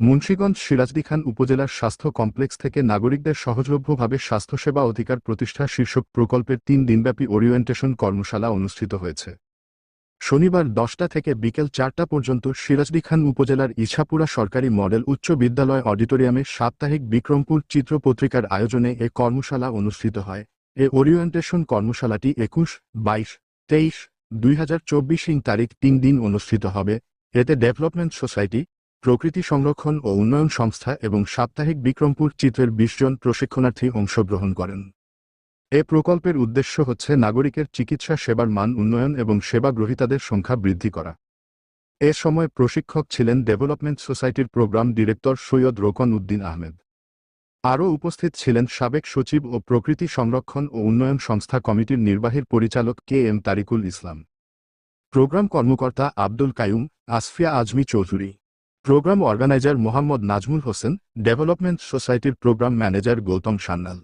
মুন্সীগঞ্জ সিরাজদিখান উপজেলার স্বাস্থ্য কমপ্লেক্স থেকে নাগরিকদের সহজলভ্যভাবে স্বাস্থ্যসেবা অধিকার প্রতিষ্ঠা শীর্ষক প্রকল্পের তিন দিনব্যাপী ওরিয়েন্টেশন কর্মশালা অনুষ্ঠিত হয়েছে। শনিবার দশটা থেকে বিকেল চারটা পর্যন্ত সিরাজদিখান উপজেলার ইছাপুরা সরকারি মডেল উচ্চ বিদ্যালয় অডিটোরিয়ামে সাপ্তাহিক বিক্রমপুর চিত্র পত্রিকার আয়োজনে এ কর্মশালা অনুষ্ঠিত হয়। এ ওরিয়েন্টেশন কর্মশালাটি একুশ, বাইশ, তেইশ, দুই হাজার চব্বিশ ইং তারিখ তিন দিন অনুষ্ঠিত হবে। এতে ডেভেলপমেন্ট সোসাইটি প্রকৃতি সংরক্ষণ ও উন্নয়ন সংস্থা এবং সাপ্তাহিক বিক্রমপুর চিত্রের বিশ জন প্রশিক্ষণার্থী অংশগ্রহণ করেন। এ প্রকল্পের উদ্দেশ্য হচ্ছে নাগরিকের চিকিৎসা সেবার মান উন্নয়ন এবং সেবা গ্রহীতাদের সংখ্যা বৃদ্ধি করা। এ সময় প্রশিক্ষক ছিলেন ডেভেলপমেন্ট সোসাইটির প্রোগ্রাম ডিরেক্টর সৈয়দ রোকন উদ্দিন আহমেদ। আরও উপস্থিত ছিলেন সাবেক সচিব ও প্রকৃতি সংরক্ষণ ও উন্নয়ন সংস্থা কমিটির নির্বাহীর পরিচালক K M Tariqul Islam. Programme কর্মকর্তা Abdul Qayyum Asfia Azmi Chowdhury. Programme organiser Mohammad Nazmul Hossain, development সোসাইটির programme manager Gautam Sanyal.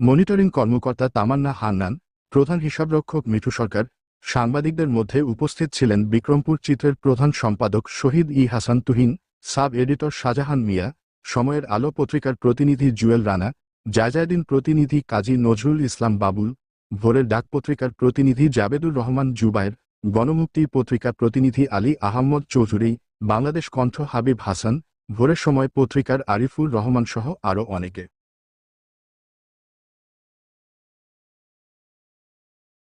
Monitoring কর্মকর্তা তামান্না হান্নান, প্রধান হিসাবরক্ষক মিঠু সরকার, সাংবাদিকদের মধ্যে উপস্থিত ছিলেন বিক্রমপুর চিত্রের প্রধান সম্পাদক Shahid E Hasan Tuhin, sub editor Shahjahan Mia, Somoyer Alo পত্রিকার প্রতিনিধি জুয়েল রানা, জায়জায়দিন প্রতিনিধি কাজী নজরুল ইসলাম বাবুল, ভোরের ডাক পত্রিকার প্রতিনিধি জাবেদুর রহমান জুবায়ের, গণমুক্তি পত্রিকার প্রতিনিধি আলী আহম্মদ চৌধুরী বাংলাদেশ কণ্ঠ হাবিব হাসান ভোরের সময় পত্রিকার আরিফুর রহমান সহ আরও অনেকে।